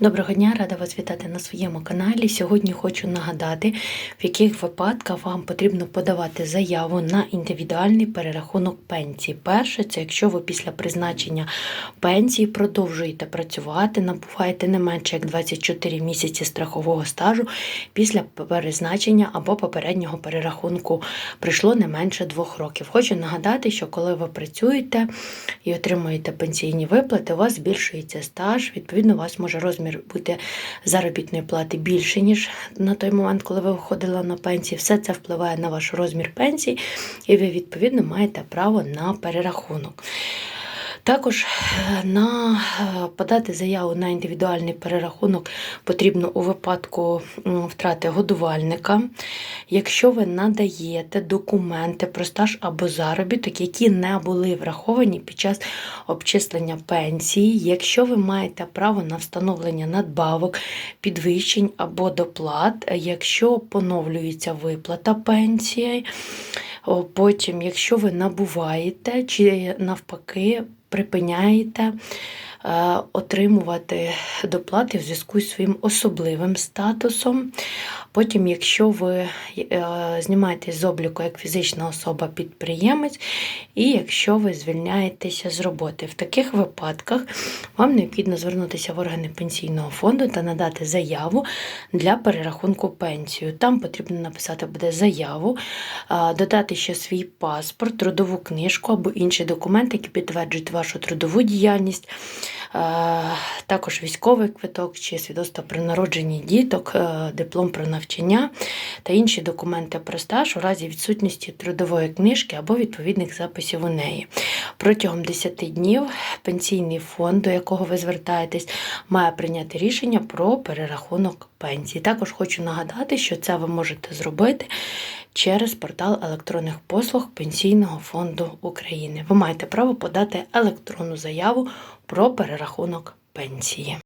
Доброго дня, рада вас вітати на своєму каналі. Сьогодні хочу нагадати, в яких випадках вам потрібно подавати заяву на індивідуальний перерахунок пенсії. Перше, це якщо ви після призначення пенсії продовжуєте працювати, набуваєте не менше як 24 місяці страхового стажу після призначення або попереднього перерахунку прийшло не менше двох років. Хочу нагадати, що коли ви працюєте і отримуєте пенсійні виплати, у вас збільшується стаж, відповідно, у вас може розмір бути заробітної плати більше, ніж на той момент, коли ви виходили на пенсію. Все це впливає на ваш розмір пенсії, і ви, відповідно, маєте право на перерахунок. Також е, на е, подати заяву на індивідуальний перерахунок потрібно у випадку втрати годувальника, якщо ви надаєте документи про стаж або заробіток, які не були враховані під час обчислення пенсії, якщо ви маєте право на встановлення надбавок, підвищень або доплат, е, якщо поновлюється виплата пенсії, потім, якщо ви набуваєте чи навпаки припиняєте отримувати доплати в зв'язку з своїм особливим статусом. Потім, якщо ви е, знімаєтесь з обліку як фізична особа-підприємець, і якщо ви звільняєтеся з роботи. В таких випадках вам необхідно звернутися в органи пенсійного фонду та надати заяву для перерахунку пенсію. Там потрібно написати буде заяву, е, додати ще свій паспорт, трудову книжку або інші документи, які підтверджують вашу трудову діяльність, е, також військовий квиток чи свідоцтво про народження діток, е, диплом про навчання та інші документи про стаж у разі відсутності трудової книжки або відповідних записів у неї. Протягом 10 днів пенсійний фонд, до якого ви звертаєтесь, має прийняти рішення про перерахунок пенсії. Також хочу нагадати, що це ви можете зробити через портал електронних послуг Пенсійного фонду України. Ви маєте право подати електронну заяву про перерахунок пенсії.